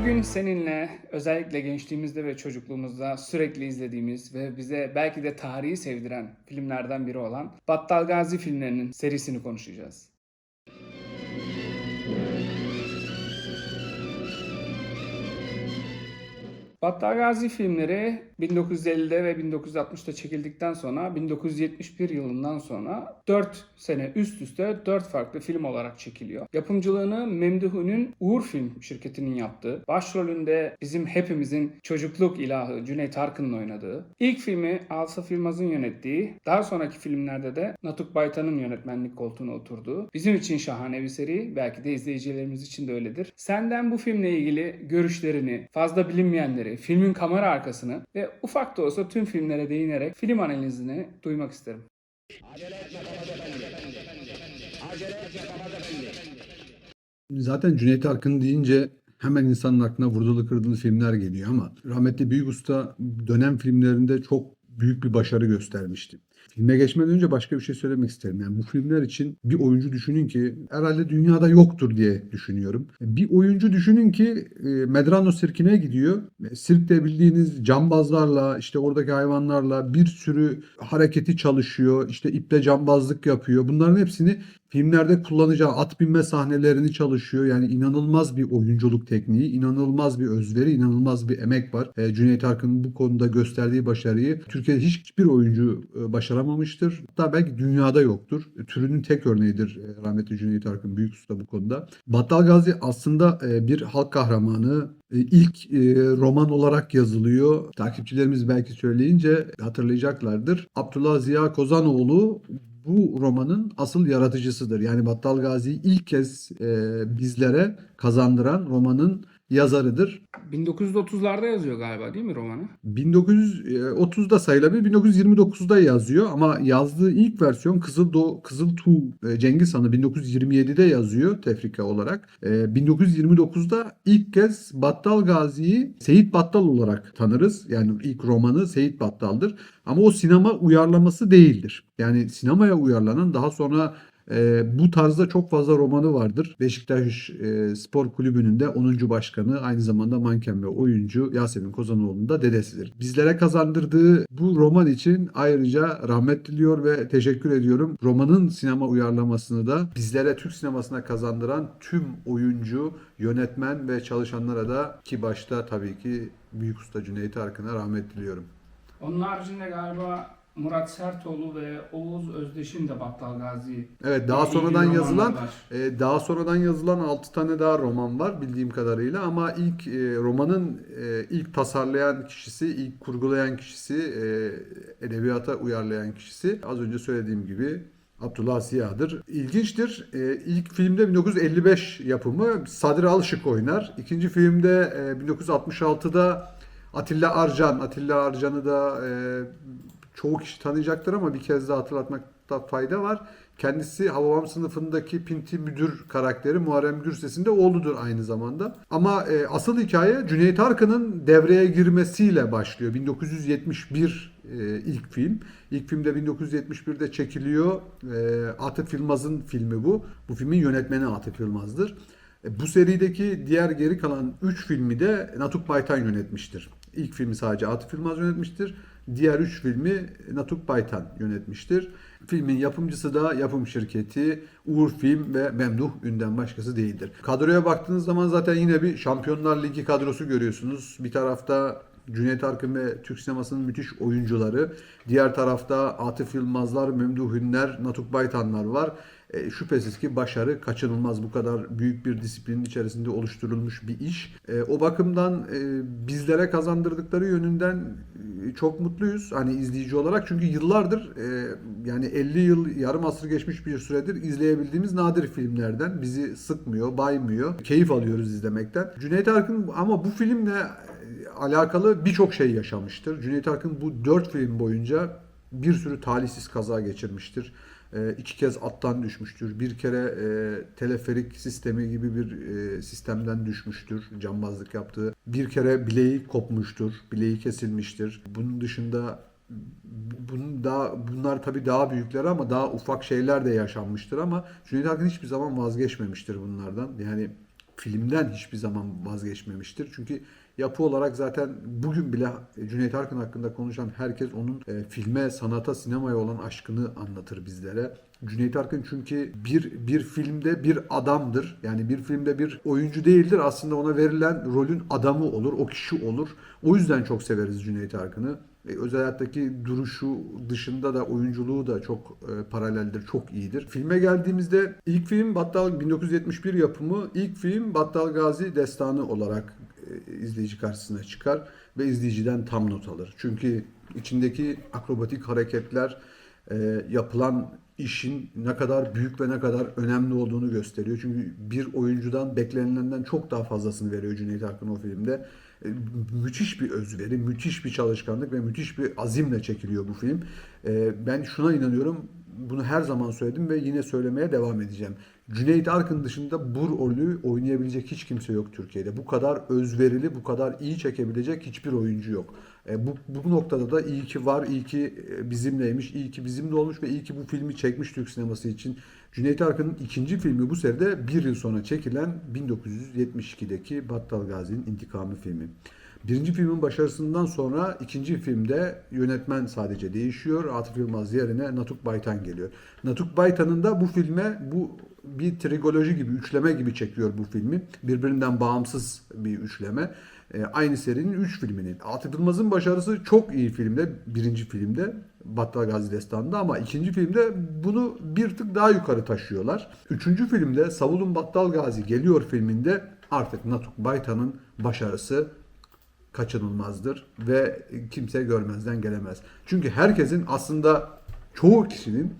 Bugün seninle özellikle gençliğimizde ve çocukluğumuzda sürekli izlediğimiz ve bize belki de tarihi sevdiren filmlerden biri olan Battal Gazi filmlerinin serisini konuşacağız. Battal Gazi filmleri 1950'de ve 1960'da çekildikten sonra 1971 yılından sonra 4 sene üst üste 4 farklı film olarak çekiliyor. Yapımcılığını Memduh'un Uğur Film şirketinin yaptığı, başrolünde bizim hepimizin çocukluk ilahı Cüneyt Arkın'ın oynadığı, ilk filmi Asaf Yılmaz'ın yönettiği, daha sonraki filmlerde de Natuk Baytan'ın yönetmenlik koltuğuna oturduğu, bizim için şahane bir seri, belki de izleyicilerimiz için de öyledir. Senden bu filmle ilgili görüşlerini, fazla bilinmeyenleri, filmin kamera arkasını ve ufak da olsa tüm filmlere değinerek film analizini duymak isterim. Zaten Cüneyt Arkın deyince hemen insanın aklına vurdulu kırdılı filmler geliyor ama rahmetli Büyük Usta dönem filmlerinde çok büyük bir başarı göstermişti. Filme geçmeden önce başka bir şey söylemek isterim. Yani bu filmler için bir oyuncu düşünün ki herhalde dünyada yoktur diye düşünüyorum. Bir oyuncu düşünün ki e, Medrano sirkine gidiyor. E, Sirkte bildiğiniz cambazlarla işte oradaki hayvanlarla bir sürü hareketi çalışıyor. İşte iple cambazlık yapıyor. Bunların hepsini filmlerde kullanacağı at binme sahnelerini çalışıyor. Yani inanılmaz bir oyunculuk tekniği, inanılmaz bir özveri, inanılmaz bir emek var. E, Cüneyt Arkın'ın bu konuda gösterdiği başarıyı Türkiye'de hiçbir oyuncu e, başaramamıştır. Hatta belki dünyada yoktur. E, türünün tek örneğidir e, rahmetli Cüneyt Arkın büyük usta bu konuda. Battal Gazi aslında e, bir halk kahramanı. E, ilk e, roman olarak yazılıyor. Takipçilerimiz belki söyleyince hatırlayacaklardır. Abdullah Ziya Kozanoğlu bu romanın asıl yaratıcısıdır. Yani Battal Gazi'yi ilk kez e, bizlere kazandıran romanın yazarıdır. 1930'larda yazıyor galiba değil mi romanı? 1930'da sayılabilir, 1929'da yazıyor ama yazdığı ilk versiyon Kızıl Do Kızıl Tuğ e, Cengiz Hanı 1927'de yazıyor tefrika olarak. E, 1929'da ilk kez Battal Gazi'yi Seyit Battal olarak tanırız. Yani ilk romanı Seyit Battal'dır. Ama o sinema uyarlaması değildir. Yani sinemaya uyarlanan daha sonra e, bu tarzda çok fazla romanı vardır. Beşiktaş e, Spor Kulübü'nün de 10. başkanı aynı zamanda manken ve oyuncu Yasemin Kozanoğlu'nun da dedesidir. Bizlere kazandırdığı bu roman için ayrıca rahmet diliyor ve teşekkür ediyorum. Romanın sinema uyarlamasını da bizlere Türk sinemasına kazandıran tüm oyuncu, yönetmen ve çalışanlara da ki başta tabii ki Büyük Usta Cüneyt Arkın'a rahmet diliyorum. Onun haricinde galiba Murat Sertoğlu ve Oğuz Özdeş'in de Battal Gazi Evet daha sonradan yazılan e, daha sonradan yazılan 6 tane daha roman var bildiğim kadarıyla ama ilk e, romanın e, ilk tasarlayan kişisi, ilk kurgulayan kişisi, e, edebiyata uyarlayan kişisi az önce söylediğim gibi Abdullah Ziya'dır. İlginçtir. E, ilk filmde 1955 yapımı Sadri Alışık oynar. İkinci filmde e, 1966'da Atilla Arcan. Atilla Arcan'ı da e, çoğu kişi tanıyacaktır ama bir kez daha hatırlatmakta fayda var. Kendisi Hababam sınıfındaki Pinti Müdür karakteri Muharrem Gürses'in de oğludur aynı zamanda. Ama e, asıl hikaye Cüneyt Arkın'ın devreye girmesiyle başlıyor. 1971 e, ilk film. İlk filmde 1971'de çekiliyor. E, Atıf Yılmaz'ın filmi bu. Bu filmin yönetmeni Atıf Yılmaz'dır. E, bu serideki diğer geri kalan 3 filmi de Natuk Baytan yönetmiştir. İlk filmi sadece Atıf Yılmaz yönetmiştir. Diğer 3 filmi Natuk Baytan yönetmiştir. Filmin yapımcısı da yapım şirketi Uğur Film ve Memduh Ünden başkası değildir. Kadroya baktığınız zaman zaten yine bir Şampiyonlar Ligi kadrosu görüyorsunuz. Bir tarafta Cüneyt Arkın ve Türk sinemasının müthiş oyuncuları. Diğer tarafta Atıf Yılmazlar, Memduh Ünler, Natuk Baytanlar var. E, şüphesiz ki başarı kaçınılmaz bu kadar büyük bir disiplinin içerisinde oluşturulmuş bir iş. E, o bakımdan e, bizlere kazandırdıkları yönünden e, çok mutluyuz hani izleyici olarak çünkü yıllardır e, yani 50 yıl yarım asır geçmiş bir süredir izleyebildiğimiz nadir filmlerden bizi sıkmıyor, baymıyor. Keyif alıyoruz izlemekten. Cüneyt Arkın ama bu filmle e, alakalı birçok şey yaşamıştır. Cüneyt Arkın bu 4 film boyunca bir sürü talihsiz kaza geçirmiştir. E, iki kez attan düşmüştür. Bir kere e, teleferik sistemi gibi bir e, sistemden düşmüştür. Cambazlık yaptığı. Bir kere bileği kopmuştur. Bileği kesilmiştir. Bunun dışında bunun daha bunlar tabii daha büyükler ama daha ufak şeyler de yaşanmıştır ama Cüneyt Arkın hiçbir zaman vazgeçmemiştir bunlardan. Yani filmden hiçbir zaman vazgeçmemiştir. Çünkü yapı olarak zaten bugün bile Cüneyt Arkın hakkında konuşan herkes onun e, filme, sanata, sinemaya olan aşkını anlatır bizlere. Cüneyt Arkın çünkü bir bir filmde bir adamdır. Yani bir filmde bir oyuncu değildir. Aslında ona verilen rolün adamı olur, o kişi olur. O yüzden çok severiz Cüneyt Arkın'ı. E, özel hayattaki duruşu dışında da oyunculuğu da çok e, paraleldir, çok iyidir. Filme geldiğimizde ilk film Battal 1971 yapımı ilk film Battal Gazi Destanı olarak izleyici karşısına çıkar ve izleyiciden tam not alır. Çünkü içindeki akrobatik hareketler e, yapılan işin ne kadar büyük ve ne kadar önemli olduğunu gösteriyor. Çünkü bir oyuncudan beklenilenden çok daha fazlasını veriyor Cüneyt Arkın o filmde. E, müthiş bir özveri, müthiş bir çalışkanlık ve müthiş bir azimle çekiliyor bu film. E, ben şuna inanıyorum, bunu her zaman söyledim ve yine söylemeye devam edeceğim. Cüneyt Arkın dışında bu rolü oynayabilecek hiç kimse yok Türkiye'de. Bu kadar özverili, bu kadar iyi çekebilecek hiçbir oyuncu yok. E, bu, bu noktada da iyi ki var, iyi ki e, bizimleymiş, iyi ki bizimle olmuş ve iyi ki bu filmi çekmiş Türk sineması için. Cüneyt Arkın'ın ikinci filmi bu seride bir yıl sonra çekilen 1972'deki Battal Gazi'nin İntikamı filmi. Birinci filmin başarısından sonra ikinci filmde yönetmen sadece değişiyor. Atıf Yılmaz yerine Natuk Baytan geliyor. Natuk Baytan'ın da bu filme bu bir trigoloji gibi, üçleme gibi çekiyor bu filmi. Birbirinden bağımsız bir üçleme. E, aynı serinin üç filmini. Atıf Yılmaz'ın başarısı çok iyi filmde, birinci filmde. Battal Gazi Destanı'nda ama ikinci filmde bunu bir tık daha yukarı taşıyorlar. Üçüncü filmde Savulun Battal Gazi geliyor filminde artık Natuk Baytan'ın başarısı kaçınılmazdır ve kimse görmezden gelemez. Çünkü herkesin aslında çoğu kişinin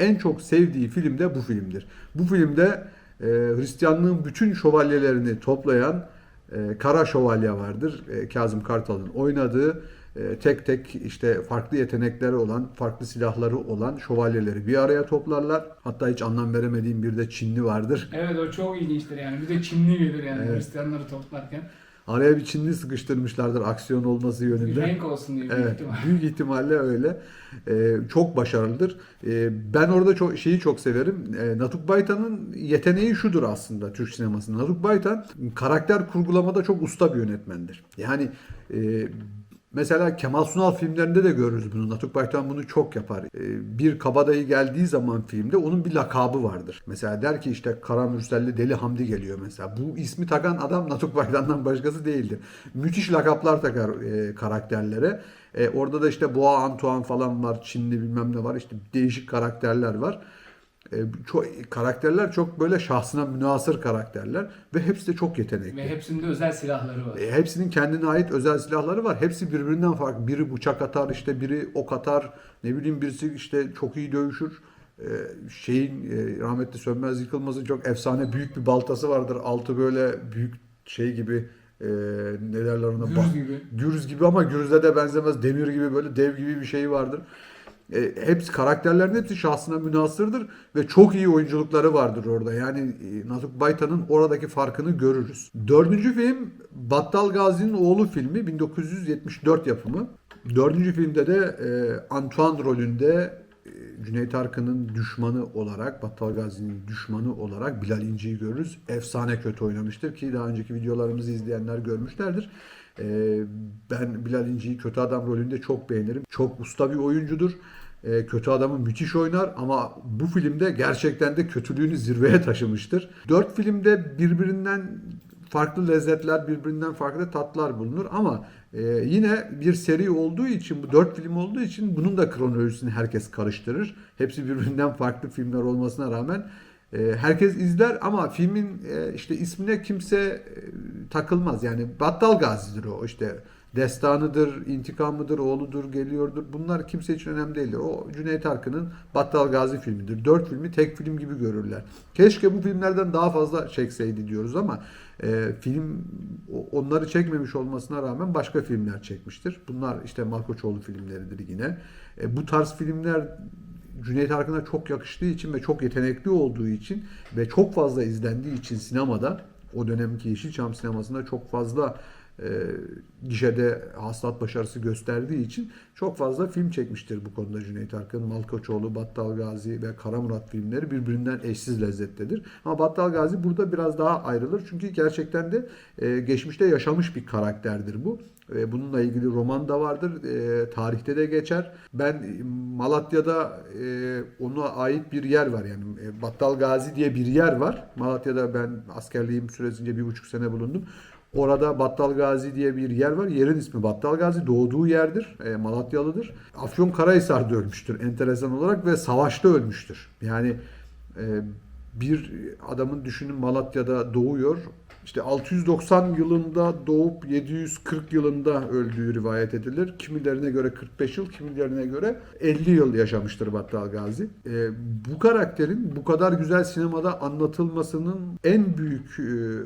en çok sevdiği film de bu filmdir. Bu filmde e, Hristiyanlığın bütün şövalyelerini toplayan e, Kara Şövalye vardır. E, Kazım Kartal'ın oynadığı e, tek tek işte farklı yetenekleri olan, farklı silahları olan şövalyeleri bir araya toplarlar. Hatta hiç anlam veremediğim bir de Çinli vardır. Evet o çok ilginçtir yani. Bir de Çinli gelir yani Evet. Hristiyanları toplarken. Araya bir Çinli sıkıştırmışlardır aksiyon olması yönünde. renk olsun diye büyük Evet, ihtimal. büyük ihtimalle öyle. Ee, çok başarılıdır. Ee, ben orada çok şeyi çok severim. Ee, Natuk Baytan'ın yeteneği şudur aslında Türk sinemasında. Natuk Baytan karakter kurgulamada çok usta bir yönetmendir. Yani e, Mesela Kemal Sunal filmlerinde de görürüz bunu. Natuk Baytan bunu çok yapar. Ee, Bir kabadayı geldiği zaman filmde onun bir lakabı vardır. Mesela der ki işte Kara Mürselli Deli Hamdi geliyor mesela. Bu ismi takan adam Natuk Baytan'dan başkası değildir. Müthiş lakaplar takar e, karakterlere. E, orada da işte Boğa Antoine falan var. Çinli bilmem ne var. İşte değişik karakterler var. E, çok, karakterler çok böyle şahsına münasır karakterler ve hepsi de çok yetenekli. Ve hepsinde özel silahları var. E, hepsinin kendine ait özel silahları var. Hepsi birbirinden farklı. Biri bıçak atar, işte biri ok atar. Ne bileyim birisi işte çok iyi dövüşür. E, şeyin e, rahmetli Sönmez Yıkılmaz'ın çok efsane büyük bir baltası vardır. Altı böyle büyük şey gibi e, ne derler ona? Gürz Ba- gibi. Gürz gibi ama gürze de benzemez. Demir gibi böyle dev gibi bir şey vardır. E, hepsi karakterlerin hepsi şahsına münasırdır ve çok iyi oyunculukları vardır orada. Yani e, Natuk Baytan'ın oradaki farkını görürüz. Dördüncü film Battal Gazi'nin oğlu filmi 1974 yapımı. Dördüncü filmde de e, Antoine rolünde e, Cüneyt Arkın'ın düşmanı olarak, Battal Gazi'nin düşmanı olarak Bilal İnci'yi görürüz. Efsane kötü oynamıştır ki daha önceki videolarımızı izleyenler görmüşlerdir. Ee, ben Bilal İnci'yi kötü adam rolünde çok beğenirim. Çok usta bir oyuncudur. Ee, kötü adamı müthiş oynar ama bu filmde gerçekten de kötülüğünü zirveye taşımıştır. Dört filmde birbirinden farklı lezzetler, birbirinden farklı tatlar bulunur ama e, yine bir seri olduğu için, bu dört film olduğu için bunun da kronolojisini herkes karıştırır. Hepsi birbirinden farklı filmler olmasına rağmen herkes izler ama filmin e, işte ismine kimse e, takılmaz. Yani Battal Gazi'dir o işte destanıdır, intikamıdır, oğludur, geliyordur. Bunlar kimse için önemli değildir. O Cüneyt Arkın'ın Battal Gazi filmidir. Dört filmi tek film gibi görürler. Keşke bu filmlerden daha fazla çekseydi diyoruz ama e, film onları çekmemiş olmasına rağmen başka filmler çekmiştir. Bunlar işte Malkoçoğlu filmleridir yine. E, bu tarz filmler Cüneyt Arkın'a çok yakıştığı için ve çok yetenekli olduğu için ve çok fazla izlendiği için sinemada o dönemki Yeşilçam sinemasında çok fazla e, gişede hasılat başarısı gösterdiği için çok fazla film çekmiştir bu konuda Cüneyt Arkın. Malkoçoğlu, Battal Gazi ve Kara Murat filmleri birbirinden eşsiz lezzettedir. Ama Battal Gazi burada biraz daha ayrılır. Çünkü gerçekten de e, geçmişte yaşamış bir karakterdir bu. E, bununla ilgili roman da vardır. E, tarihte de geçer. Ben Malatya'da e, ona ait bir yer var. Yani e, Battal Gazi diye bir yer var. Malatya'da ben askerliğim süresince bir buçuk sene bulundum. Orada Battal Gazi diye bir yer var. Yerin ismi Battal Gazi. Doğduğu yerdir. E, Malatyalıdır. Afyon Karahisar'da ölmüştür enteresan olarak ve savaşta ölmüştür. Yani e, bir adamın düşünün Malatya'da doğuyor. İşte 690 yılında doğup 740 yılında öldüğü rivayet edilir. Kimilerine göre 45 yıl, kimilerine göre 50 yıl yaşamıştır Battal Gazi. Ee, bu karakterin bu kadar güzel sinemada anlatılmasının en büyük e,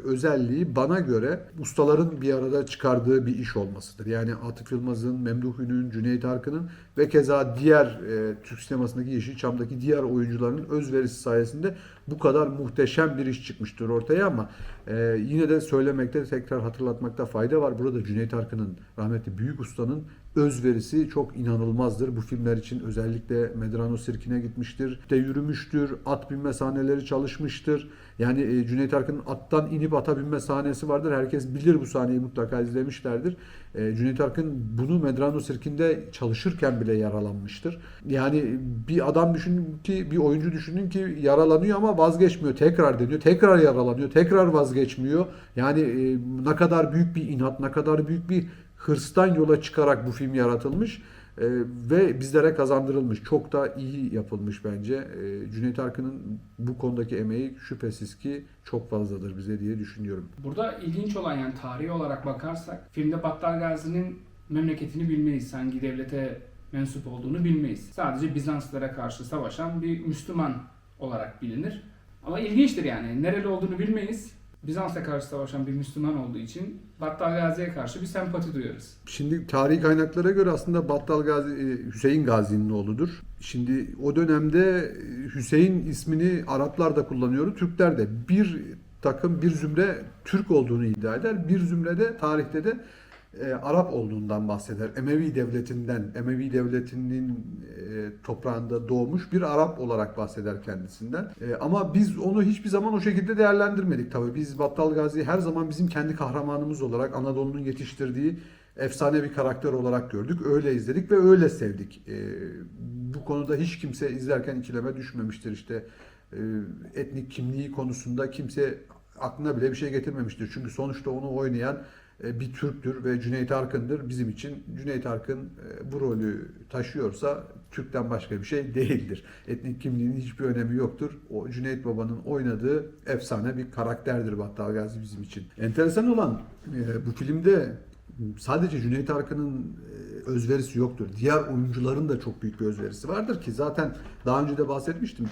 özelliği bana göre ustaların bir arada çıkardığı bir iş olmasıdır. Yani Atıf Yılmaz'ın, Memduh Ün'ün, Cüneyt Arkın'ın ve keza diğer e, Türk sinemasındaki Yeşilçam'daki diğer oyuncuların özverisi sayesinde bu kadar muhteşem bir iş çıkmıştır ortaya ama e, yine de söylemekte tekrar hatırlatmakta fayda var. Burada Cüneyt Arkın'ın rahmetli büyük ustanın özverisi çok inanılmazdır. Bu filmler için özellikle Medrano Sirkine gitmiştir. De yürümüştür. At binme sahneleri çalışmıştır. Yani e, Cüneyt Arkın'ın attan inip ata binme sahnesi vardır. Herkes bilir bu sahneyi mutlaka izlemişlerdir. E, Cüneyt Arkın bunu Medrano Sirkinde çalışırken bile yaralanmıştır. Yani bir adam düşünün ki bir oyuncu düşünün ki yaralanıyor ama vazgeçmiyor. Tekrar deniyor. Tekrar yaralanıyor. Tekrar vazgeçmiyor. Yani e, ne kadar büyük bir inat, ne kadar büyük bir hırstan yola çıkarak bu film yaratılmış e, ve bizlere kazandırılmış. Çok da iyi yapılmış bence. E, Cüneyt Arkın'ın bu konudaki emeği şüphesiz ki çok fazladır bize diye düşünüyorum. Burada ilginç olan yani tarihi olarak bakarsak filmde Battal Gazi'nin memleketini bilmeyiz. Hangi devlete mensup olduğunu bilmeyiz. Sadece Bizanslara karşı savaşan bir Müslüman olarak bilinir. Ama ilginçtir yani. Nereli olduğunu bilmeyiz. Bizans'a karşı savaşan bir Müslüman olduğu için Battal Gazi'ye karşı bir sempati duyarız. Şimdi tarihi kaynaklara göre aslında Battal Gazi e, Hüseyin Gazi'nin oğludur. Şimdi o dönemde e, Hüseyin ismini Araplar da kullanıyordu, Türkler de. Bir takım, bir zümre Türk olduğunu iddia eder. Bir zümre de tarihte de e, Arap olduğundan bahseder. Emevi devletinden, Emevi devletinin e, toprağında doğmuş bir Arap olarak bahseder kendisinden. E, ama biz onu hiçbir zaman o şekilde değerlendirmedik tabii. Biz Battal Gazi'yi her zaman bizim kendi kahramanımız olarak Anadolu'nun yetiştirdiği efsane bir karakter olarak gördük. Öyle izledik ve öyle sevdik. E, bu konuda hiç kimse izlerken ikileme düşmemiştir. İşte e, etnik kimliği konusunda kimse aklına bile bir şey getirmemiştir. Çünkü sonuçta onu oynayan bir Türktür ve Cüneyt Arkın'dır. Bizim için Cüneyt Arkın e, bu rolü taşıyorsa Türk'ten başka bir şey değildir. Etnik kimliğinin hiçbir önemi yoktur. O Cüneyt Baba'nın oynadığı efsane bir karakterdir Battal Gazi bizim için. Enteresan olan e, bu filmde sadece Cüneyt Arkın'ın e, özverisi yoktur. Diğer oyuncuların da çok büyük bir özverisi vardır ki zaten daha önce de bahsetmiştim.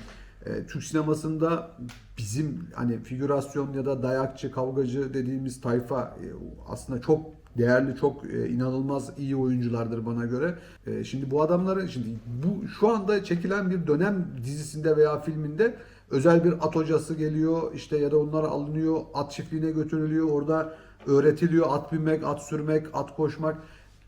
E, Türk sinemasında bizim hani figürasyon ya da dayakçı, kavgacı dediğimiz tayfa e, aslında çok değerli, çok e, inanılmaz iyi oyunculardır bana göre. E, Şimdi bu adamların şimdi bu şu anda çekilen bir dönem dizisinde veya filminde özel bir at hocası geliyor işte ya da onlar alınıyor, at çiftliğine götürülüyor, orada öğretiliyor at binmek, at sürmek, at koşmak.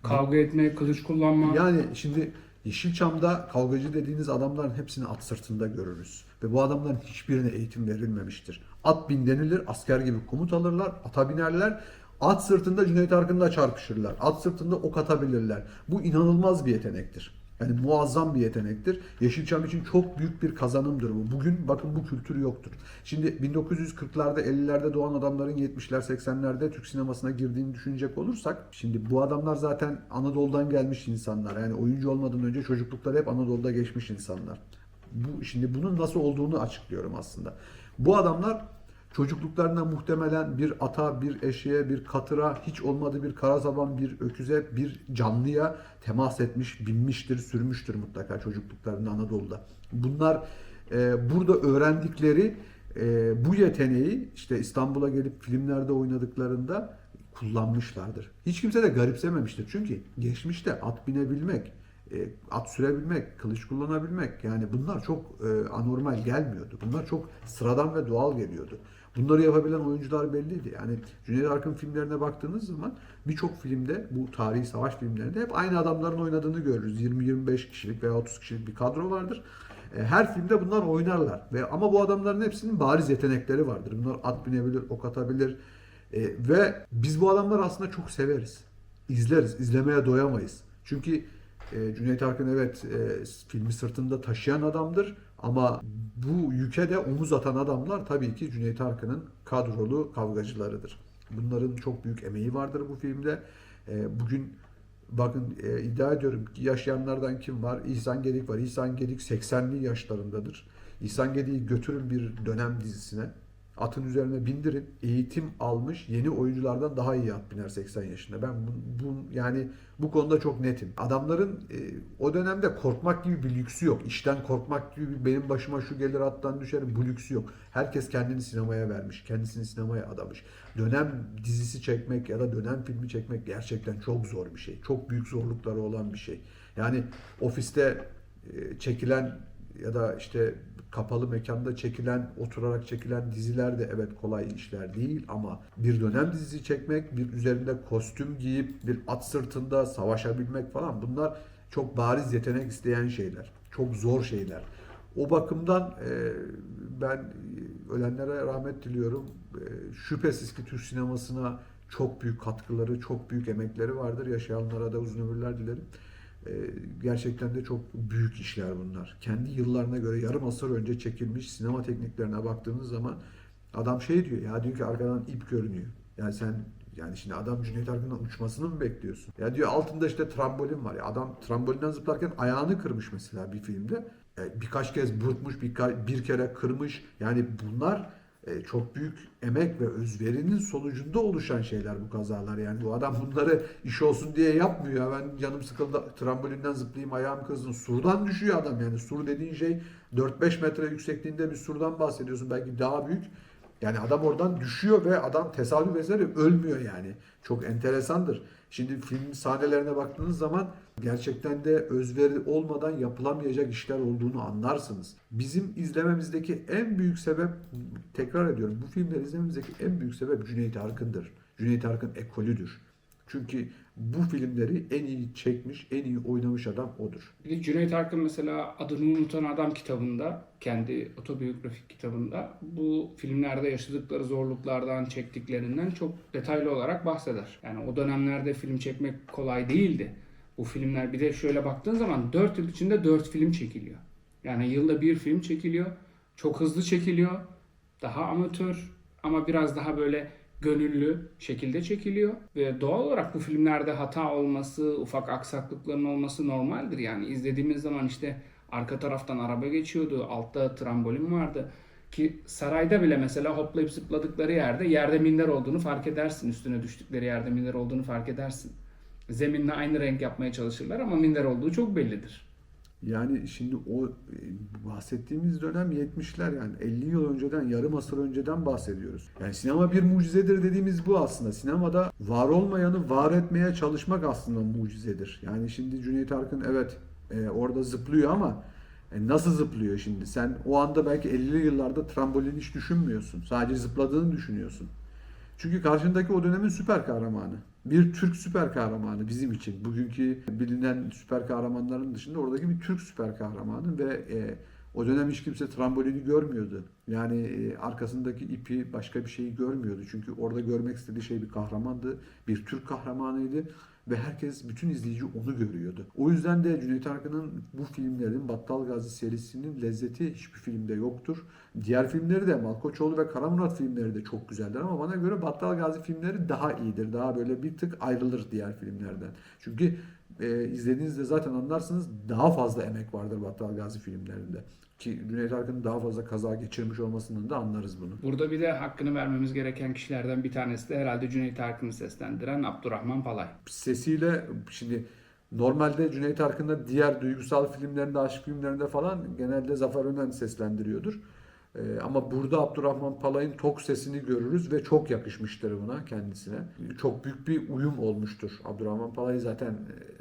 Kavga etme, kılıç kullanma. Yani şimdi Yeşilçam'da kavgacı dediğiniz adamların hepsini at sırtında görürüz. Ve bu adamların hiçbirine eğitim verilmemiştir. At bin denilir, asker gibi komut alırlar, ata binerler. At sırtında Cüneyt Arkın'la çarpışırlar. At sırtında ok atabilirler. Bu inanılmaz bir yetenektir. Yani muazzam bir yetenektir. Yeşilçam için çok büyük bir kazanımdır bu. Bugün bakın bu kültür yoktur. Şimdi 1940'larda 50'lerde doğan adamların 70'ler 80'lerde Türk sinemasına girdiğini düşünecek olursak şimdi bu adamlar zaten Anadolu'dan gelmiş insanlar. Yani oyuncu olmadan önce çocuklukları hep Anadolu'da geçmiş insanlar. Bu şimdi bunun nasıl olduğunu açıklıyorum aslında. Bu adamlar çocukluklarında muhtemelen bir ata, bir eşeğe, bir katıra, hiç olmadı bir kara saban, bir öküze, bir canlıya temas etmiş, binmiştir, sürmüştür mutlaka çocukluklarında Anadolu'da. Bunlar e, burada öğrendikleri e, bu yeteneği işte İstanbul'a gelip filmlerde oynadıklarında kullanmışlardır. Hiç kimse de garipsememiştir. Çünkü geçmişte at binebilmek, at sürebilmek, kılıç kullanabilmek yani bunlar çok e, anormal gelmiyordu. Bunlar çok sıradan ve doğal geliyordu. Bunları yapabilen oyuncular belliydi. Yani Cüneyt Arkın filmlerine baktığınız zaman birçok filmde bu tarihi savaş filmlerinde hep aynı adamların oynadığını görürüz. 20-25 kişilik veya 30 kişilik bir kadro vardır. E, Her filmde bunlar oynarlar. Ve ama bu adamların hepsinin bariz yetenekleri vardır. Bunlar at binebilir, ok atabilir. E, ve biz bu adamları aslında çok severiz. İzleriz, izlemeye doyamayız. Çünkü e, Cüneyt Arkın evet e, filmi sırtında taşıyan adamdır ama bu yüke de omuz atan adamlar tabii ki Cüneyt Arkın'ın kadrolu kavgacılarıdır. Bunların çok büyük emeği vardır bu filmde. E, bugün bakın e, iddia ediyorum ki yaşayanlardan kim var? İhsan Gedik var. İhsan Gedik 80'li yaşlarındadır. İhsan Gedik'i götürün bir dönem dizisine. Atın üzerine bindirin. Eğitim almış yeni oyunculardan daha iyi at biner 80 yaşında. Ben bu, bu- yani bu konuda çok netim. Adamların e, o dönemde korkmak gibi bir lüksü yok. İşten korkmak gibi bir benim başıma şu gelir attan düşerim bu lüksü yok. Herkes kendini sinemaya vermiş. Kendisini sinemaya adamış. Dönem dizisi çekmek ya da dönem filmi çekmek gerçekten çok zor bir şey. Çok büyük zorlukları olan bir şey. Yani ofiste e, çekilen ya da işte kapalı mekanda çekilen, oturarak çekilen diziler de evet kolay işler değil ama bir dönem dizisi çekmek, bir üzerinde kostüm giyip bir at sırtında savaşabilmek falan bunlar çok bariz yetenek isteyen şeyler. Çok zor şeyler. O bakımdan e, ben e, ölenlere rahmet diliyorum. E, şüphesiz ki Türk sinemasına çok büyük katkıları, çok büyük emekleri vardır. Yaşayanlara da uzun ömürler dilerim. Ee, gerçekten de çok büyük işler bunlar. Kendi yıllarına göre yarım asır önce çekilmiş sinema tekniklerine baktığınız zaman adam şey diyor ya diyor ki arkadan ip görünüyor. Yani sen yani şimdi adam Cüneyt Arkın'dan uçmasını mı bekliyorsun? Ya diyor altında işte trambolin var. Ya adam trambolinden zıplarken ayağını kırmış mesela bir filmde. E, birkaç kez burkmuş, birka- bir kere kırmış. Yani bunlar çok büyük emek ve özverinin sonucunda oluşan şeyler bu kazalar. Yani bu adam bunları iş olsun diye yapmıyor. Ya ben canım sıkıldı trambolinden zıplayayım ayağım kızın. Surdan düşüyor adam yani. Sur dediğin şey 4-5 metre yüksekliğinde bir surdan bahsediyorsun. Belki daha büyük. Yani adam oradan düşüyor ve adam tesadüf eseri ölmüyor yani. Çok enteresandır. Şimdi film sahnelerine baktığınız zaman gerçekten de özveri olmadan yapılamayacak işler olduğunu anlarsınız. Bizim izlememizdeki en büyük sebep, tekrar ediyorum, bu filmleri izlememizdeki en büyük sebep Cüneyt Arkın'dır. Cüneyt Arkın ekolüdür. Çünkü bu filmleri en iyi çekmiş, en iyi oynamış adam odur. Bir de Cüneyt Arkın mesela Adını Unutan Adam kitabında, kendi otobiyografik kitabında bu filmlerde yaşadıkları zorluklardan, çektiklerinden çok detaylı olarak bahseder. Yani o dönemlerde film çekmek kolay değildi. Bu filmler bir de şöyle baktığın zaman 4 yıl içinde 4 film çekiliyor. Yani yılda bir film çekiliyor. Çok hızlı çekiliyor. Daha amatör ama biraz daha böyle gönüllü şekilde çekiliyor ve doğal olarak bu filmlerde hata olması, ufak aksaklıkların olması normaldir. Yani izlediğimiz zaman işte arka taraftan araba geçiyordu, altta trambolin vardı ki sarayda bile mesela hoplayıp zıpladıkları yerde yerde minder olduğunu fark edersin. Üstüne düştükleri yerde minder olduğunu fark edersin. Zeminle aynı renk yapmaya çalışırlar ama minder olduğu çok bellidir. Yani şimdi o e, bahsettiğimiz dönem 70'ler yani 50 yıl önceden, yarım asır önceden bahsediyoruz. Yani sinema bir mucizedir dediğimiz bu aslında. Sinemada var olmayanı var etmeye çalışmak aslında mucizedir. Yani şimdi Cüneyt Arkın evet e, orada zıplıyor ama e, nasıl zıplıyor şimdi? Sen o anda belki 50'li yıllarda trambolin hiç düşünmüyorsun. Sadece zıpladığını düşünüyorsun. Çünkü karşındaki o dönemin süper kahramanı. Bir Türk süper kahramanı bizim için. Bugünkü bilinen süper kahramanların dışında oradaki bir Türk süper kahramanı ve e, o dönem hiç kimse trambolini görmüyordu. Yani e, arkasındaki ipi başka bir şeyi görmüyordu. Çünkü orada görmek istediği şey bir kahramandı. Bir Türk kahramanıydı ve herkes bütün izleyici onu görüyordu. O yüzden de Cüneyt Arkın'ın bu filmlerin Battal Gazi serisinin lezzeti hiçbir filmde yoktur. Diğer filmleri de Malkoçoğlu ve Kara Murat filmleri de çok güzeldir ama bana göre Battal Gazi filmleri daha iyidir. Daha böyle bir tık ayrılır diğer filmlerden. Çünkü e, izlediğinizde zaten anlarsınız daha fazla emek vardır Battal Gazi filmlerinde. Ki Cüneyt Arkın'ın daha fazla kaza geçirmiş olmasından da anlarız bunu. Burada bir de hakkını vermemiz gereken kişilerden bir tanesi de herhalde Cüneyt Arkın'ı seslendiren Abdurrahman Palay. sesiyle şimdi normalde Cüneyt Arkın'da diğer duygusal filmlerinde, aşk filmlerinde falan genelde Zafer Önen seslendiriyordur. Ee, ama burada Abdurrahman Palay'ın tok sesini görürüz ve çok yakışmıştır buna kendisine. Çok büyük bir uyum olmuştur. Abdurrahman Palay zaten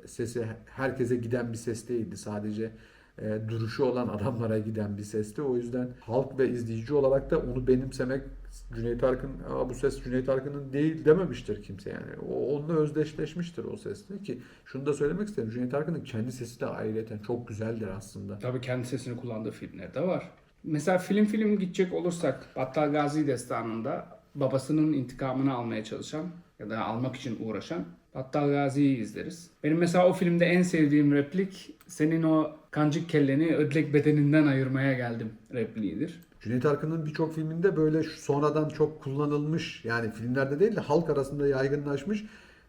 e, sesi herkese giden bir ses değildi. Sadece e, duruşu olan adamlara giden bir sesti. O yüzden halk ve izleyici olarak da onu benimsemek Cüneyt Arkın Aa, bu ses Cüneyt Arkın'ın değil dememiştir kimse yani. O onunla özdeşleşmiştir o sesle ki şunu da söylemek isterim. Cüneyt Arkın'ın kendi sesi de ayrıyeten çok güzeldir aslında. Tabii kendi sesini kullandığı filmler de var. Mesela film film gidecek olursak Battal Gazi destanında babasının intikamını almaya çalışan ya da almak için uğraşan Battal Gazi'yi izleriz. Benim mesela o filmde en sevdiğim replik senin o kancık kelleni ödlek bedeninden ayırmaya geldim repliğidir. Cüneyt Arkın'ın birçok filminde böyle sonradan çok kullanılmış yani filmlerde değil de halk arasında yaygınlaşmış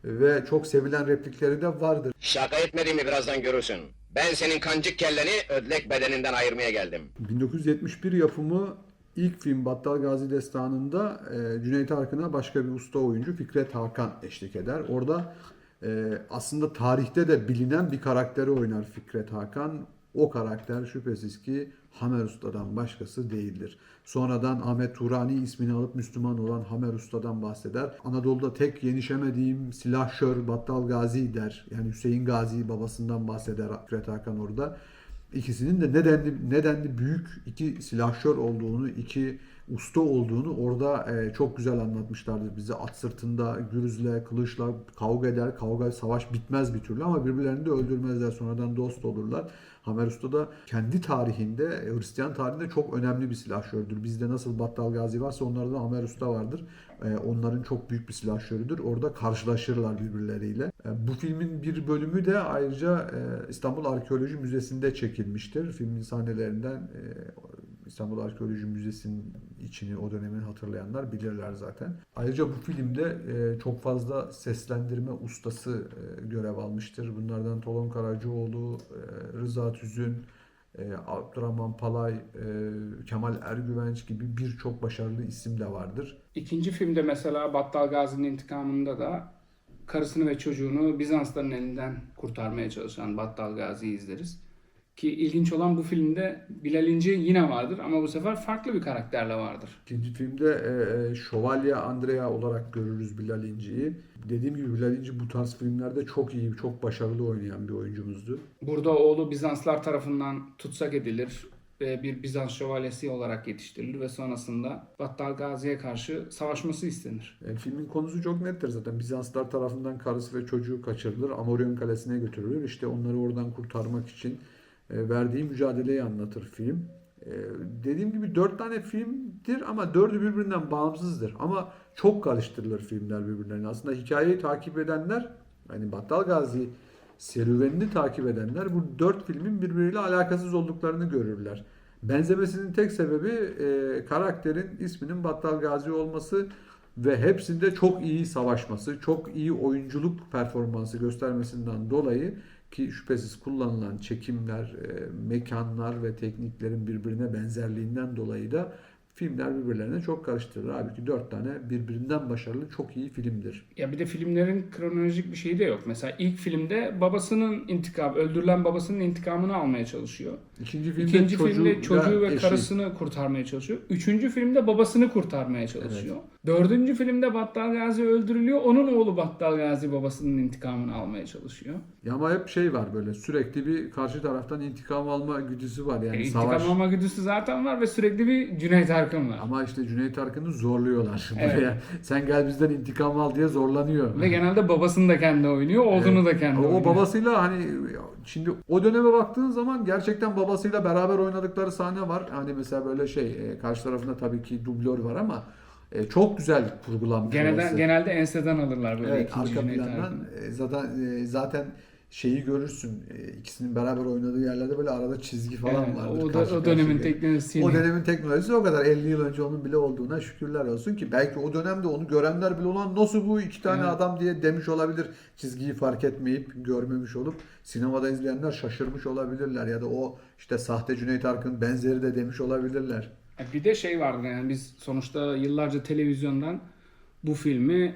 ve çok sevilen replikleri de vardır. Şaka etmediğimi birazdan görürsün. Ben senin kancık kelleni ödlek bedeninden ayırmaya geldim. 1971 yapımı ilk film Battal Gazi Destanı'nda e, Cüneyt Arkın'a başka bir usta oyuncu Fikret Hakan eşlik eder. Orada aslında tarihte de bilinen bir karakteri oynar Fikret Hakan. O karakter şüphesiz ki Hamer Usta'dan başkası değildir. Sonradan Ahmet Turani ismini alıp Müslüman olan Hamer Usta'dan bahseder. Anadolu'da tek yenişemediğim silahşör Battal Gazi der. Yani Hüseyin Gazi babasından bahseder Fikret Hakan orada. İkisinin de nedenli nedenli büyük iki silahşör olduğunu, iki usta olduğunu orada e, çok güzel anlatmışlardır bize. At sırtında gürüzle, kılıçla kavga eder. Kavga, savaş bitmez bir türlü ama birbirlerini de öldürmezler. Sonradan dost olurlar. Hamer Usta da kendi tarihinde, e, Hristiyan tarihinde çok önemli bir silahşördür. Bizde nasıl Battal Gazi varsa onlarda da Hamer Usta vardır. E, onların çok büyük bir silahşörüdür. Orada karşılaşırlar birbirleriyle. E, bu filmin bir bölümü de ayrıca İstanbul Arkeoloji Müzesi'nde çekilmiştir. Filmin sahnelerinden İstanbul Arkeoloji Müzesi'nin içini o dönemin hatırlayanlar bilirler zaten. Ayrıca bu filmde e, çok fazla seslendirme ustası e, görev almıştır. Bunlardan Tolon Karacaoğlu, e, Rıza Tüzün, Abdurrahman Palay, Kemal Ergüvenç gibi birçok başarılı isim de vardır. İkinci filmde mesela Battal Gazi'nin intikamında da karısını ve çocuğunu Bizansların elinden kurtarmaya çalışan Battal Gazi'yi izleriz. Ki ilginç olan bu filmde Bilal İnci yine vardır ama bu sefer farklı bir karakterle vardır. İkinci filmde e, e, Şövalye Andrea olarak görürüz Bilal İnci'yi. Dediğim gibi Bilal İnci bu tarz filmlerde çok iyi, çok başarılı oynayan bir oyuncumuzdu. Burada oğlu Bizanslar tarafından tutsak edilir ve bir Bizans şövalyesi olarak yetiştirilir ve sonrasında Battal Gazi'ye karşı savaşması istenir. E, filmin konusu çok nettir zaten. Bizanslar tarafından karısı ve çocuğu kaçırılır. Amorion Kalesi'ne götürülür. İşte onları oradan kurtarmak için verdiği mücadeleyi anlatır film. E, dediğim gibi dört tane filmdir ama dördü birbirinden bağımsızdır. Ama çok karıştırılır filmler birbirlerine. Aslında hikayeyi takip edenler, hani Battal Gazi serüvenini takip edenler bu dört filmin birbiriyle alakasız olduklarını görürler. Benzemesinin tek sebebi e, karakterin isminin Battal Gazi olması ve hepsinde çok iyi savaşması, çok iyi oyunculuk performansı göstermesinden dolayı ki şüphesiz kullanılan çekimler, e, mekanlar ve tekniklerin birbirine benzerliğinden dolayı da filmler birbirlerine çok karıştırır. Halbuki dört tane birbirinden başarılı çok iyi filmdir. Ya bir de filmlerin kronolojik bir şeyi de yok. Mesela ilk filmde babasının intikam, öldürülen babasının intikamını almaya çalışıyor. İkinci filmde İkinci çocuğu, filmde çocuğu ve eşi. karısını kurtarmaya çalışıyor. Üçüncü filmde babasını kurtarmaya çalışıyor. Dördüncü filmde Battal Gazi öldürülüyor. Onun oğlu Battal Gazi babasının intikamını almaya çalışıyor. Ya ama hep şey var böyle sürekli bir karşı taraftan intikam alma güdüsü var yani E, savaş. intikam alma güdüsü zaten var ve sürekli bir Cüneyt Arkın var. Ama işte Cüneyt Arkın'ı zorluyorlar Evet. buraya. Sen gel bizden intikam al diye zorlanıyor. Ve genelde babasını da kendi oynuyor, oğlunu da kendi o oynuyor. babasıyla hani şimdi o döneme baktığın zaman gerçekten babasıyla beraber oynadıkları sahne var. Hani mesela böyle şey e, karşı tarafında tabii ki dublör var ama e, çok güzel kurgulanmış Genelde, orası. genelde enseden alırlar böyle Evet, ikinci arka plandan e, zaten e, zaten şeyi görürsün. E, ikisinin beraber oynadığı yerlerde böyle arada çizgi falan Evet, vardır. o, da, karşı o dönemin karşıya. teknolojisiyle. O dönemin teknolojisi o kadar 50 yıl önce onun bile olduğuna şükürler olsun ki belki o dönemde onu görenler bile olan nasıl bu iki tane Evet. adam diye demiş olabilir. Çizgiyi fark etmeyip görmemiş olup sinemada izleyenler şaşırmış olabilirler ya da o işte sahte Cüneyt Arkın benzeri de demiş olabilirler. E, Bir de şey vardı yani biz sonuçta yıllarca televizyondan bu filmi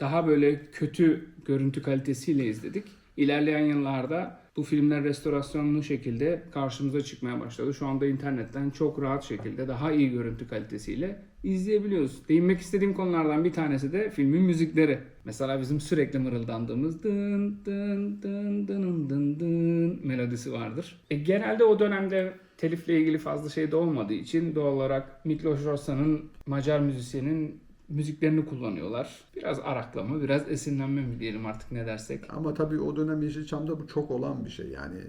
daha böyle kötü görüntü kalitesiyle izledik. İlerleyen yıllarda bu filmler restorasyonlu şekilde karşımıza çıkmaya başladı. Şu anda internetten çok rahat şekilde daha iyi görüntü kalitesiyle izleyebiliyoruz. Değinmek istediğim konulardan bir tanesi de filmin müzikleri. Mesela bizim sürekli mırıldandığımız dın dın dın dın dın dın melodisi vardır. E, genelde o dönemde telifle ilgili fazla şey de olmadığı için doğal olarak Miklos Rosa'nın Macar müzisyenin müziklerini kullanıyorlar. Biraz araklama, biraz esinlenme mi diyelim artık ne dersek. Ama tabii o dönem Yeşilçam'da bu çok olan bir şey. Yani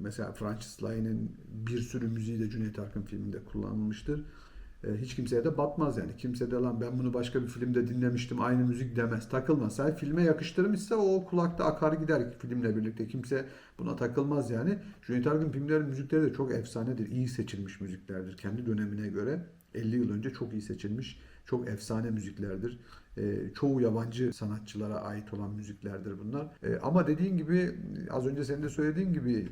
mesela Francis Lai'nin bir sürü müziği de Cüneyt Arkın filminde kullanılmıştır. E, Hiç kimseye de batmaz yani. Kimse de lan ben bunu başka bir filmde dinlemiştim aynı müzik demez. Takılmaz. Sen filme yakıştırmışsa o kulakta akar gider filmle birlikte. Kimse buna takılmaz yani. Cüneyt Arkın filmlerin müzikleri de çok efsanedir. İyi seçilmiş müziklerdir kendi dönemine göre. 50 yıl önce çok iyi seçilmiş. Çok efsane müziklerdir. E, çoğu yabancı sanatçılara ait olan müziklerdir bunlar. E, ama dediğin gibi az önce senin de söylediğin gibi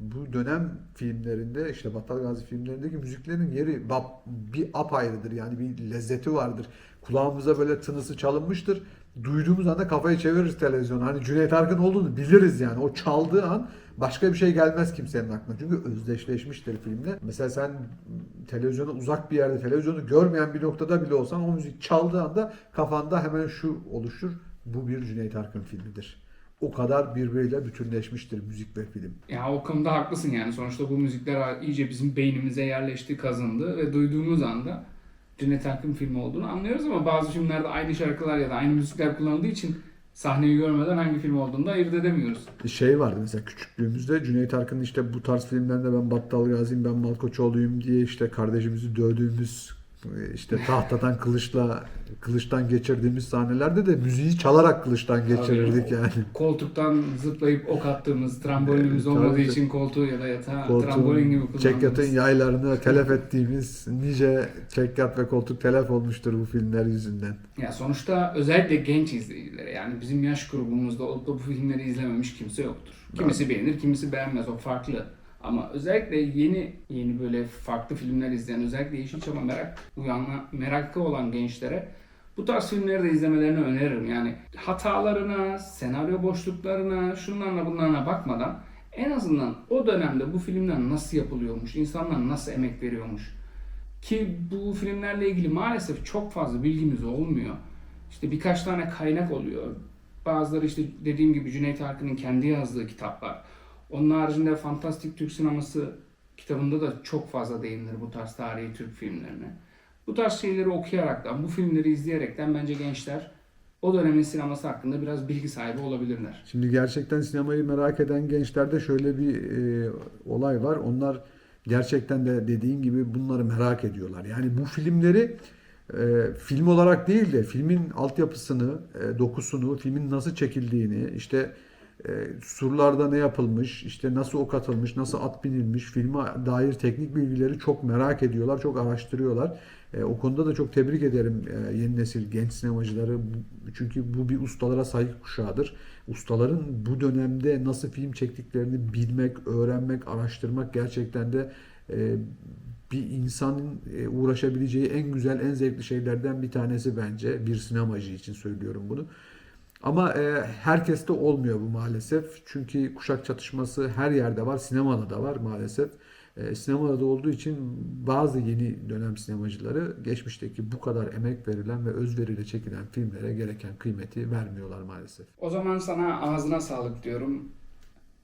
bu dönem filmlerinde işte Battal Gazi filmlerindeki müziklerin yeri bir apayrıdır. Yani bir lezzeti vardır. Kulağımıza böyle tınısı çalınmıştır. Duyduğumuz anda kafayı çeviririz televizyona. Hani Cüneyt Arkın olduğunu biliriz yani. O çaldığı an başka bir şey gelmez kimsenin aklına. Çünkü özdeşleşmiştir filmle. Mesela sen televizyona uzak bir yerde, televizyonu görmeyen bir noktada bile olsan o müzik çaldığı anda kafanda hemen şu oluşur. Bu bir Cüneyt Arkın filmidir. O kadar birbiriyle bütünleşmiştir müzik ve film. Ya o konuda haklısın yani. Sonuçta bu müzikler iyice bizim beynimize yerleşti, kazındı ve duyduğumuz anda Cüneyt Arkın filmi olduğunu anlıyoruz ama bazı filmlerde aynı şarkılar ya da aynı müzikler kullanıldığı için sahneyi görmeden hangi film olduğunu da ayırt edemiyoruz. şey vardı mesela küçüklüğümüzde Cüneyt Arkın'ın işte bu tarz filmlerinde ben Battal Gazi'yim ben Malkoçoğlu'yum diye işte kardeşimizi dövdüğümüz işte tahtadan kılıçla kılıçtan geçirdiğimiz sahnelerde de müziği çalarak kılıçtan geçirirdik yani. Koltuktan zıplayıp ok attığımız, trambolinimiz Evet, olmadığı tabii. için koltuğu ya da yatağı Koltuğun, trambolin gibi kullandığımız. çekyatın yaylarını telef ettiğimiz nice çekyat ve koltuk telef olmuştur bu filmler yüzünden. Ya sonuçta özellikle genç izleyicilere yani bizim yaş grubumuzda olup da bu filmleri izlememiş kimse yoktur. Kimisi beğenir, kimisi beğenmez. O farklı. Ama özellikle yeni yeni böyle farklı filmler izleyen, özellikle Yeşilçam'a merak uyanma, merakı olan gençlere bu tarz filmleri de izlemelerini öneririm. Yani hatalarına, senaryo boşluklarına, şunlarına bunlarına bakmadan en azından o dönemde bu filmler nasıl yapılıyormuş, insanlar nasıl emek veriyormuş, ki bu filmlerle ilgili maalesef çok fazla bilgimiz olmuyor. İşte birkaç tane kaynak oluyor. Bazıları işte dediğim gibi Cüneyt Arkın'ın kendi yazdığı kitaplar. Onun haricinde Fantastik Türk Sineması kitabında da çok fazla değinilir bu tarz tarihi Türk filmlerine. Bu tarz şeyleri okuyaraktan, bu filmleri izleyerekten bence gençler o dönemin sineması hakkında biraz bilgi sahibi olabilirler. Şimdi gerçekten sinemayı merak eden gençlerde şöyle bir e, olay var. Onlar gerçekten de dediğin gibi bunları merak ediyorlar. Yani bu filmleri e, film olarak değil de filmin altyapısını, e, dokusunu, filmin nasıl çekildiğini, işte e, surlarda ne yapılmış, işte nasıl ok atılmış, nasıl at binilmiş, filme dair teknik bilgileri çok merak ediyorlar, çok araştırıyorlar. E, o konuda da çok tebrik ederim e, yeni nesil genç sinemacıları. Çünkü bu bir ustalara saygı kuşağıdır. Ustaların bu dönemde nasıl film çektiklerini bilmek, öğrenmek, araştırmak gerçekten de e, bir insanın e, uğraşabileceği en güzel, en zevkli şeylerden bir tanesi bence. Bir sinemacı için söylüyorum bunu. Ama e, herkeste olmuyor bu maalesef. Çünkü kuşak çatışması her yerde var. Sinemada da var maalesef. E, sinemada da olduğu için bazı yeni dönem sinemacıları geçmişteki bu kadar emek verilen ve özveriyle çekilen filmlere gereken kıymeti vermiyorlar maalesef. O zaman sana ağzına sağlık diyorum.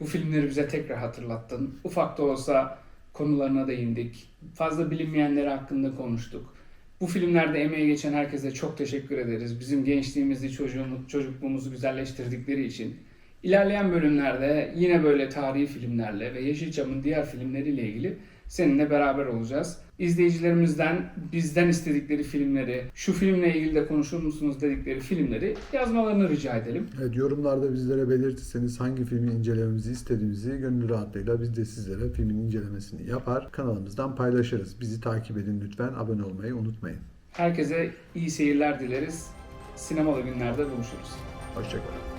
Bu filmleri bize tekrar hatırlattın. Ufak da olsa konularına değindik. Fazla bilinmeyenleri hakkında konuştuk. Bu filmlerde emeği geçen herkese çok teşekkür ederiz. Bizim gençliğimizi, çocuğumuz, çocukluğumuzu güzelleştirdikleri için. İlerleyen bölümlerde yine böyle tarihi filmlerle ve Yeşilçam'ın diğer filmleriyle ilgili seninle beraber olacağız. İzleyicilerimizden bizden istedikleri filmleri, şu filmle ilgili de konuşur musunuz dedikleri filmleri yazmalarını rica edelim. Evet, yorumlarda bizlere belirtirseniz hangi filmi incelememizi istediğimizi gönül rahatlığıyla biz de sizlere filmin incelemesini yapar. Kanalımızdan paylaşırız. Bizi takip edin lütfen. Abone olmayı unutmayın. Herkese iyi seyirler dileriz. Sinemalı günlerde buluşuruz. Hoşçakalın.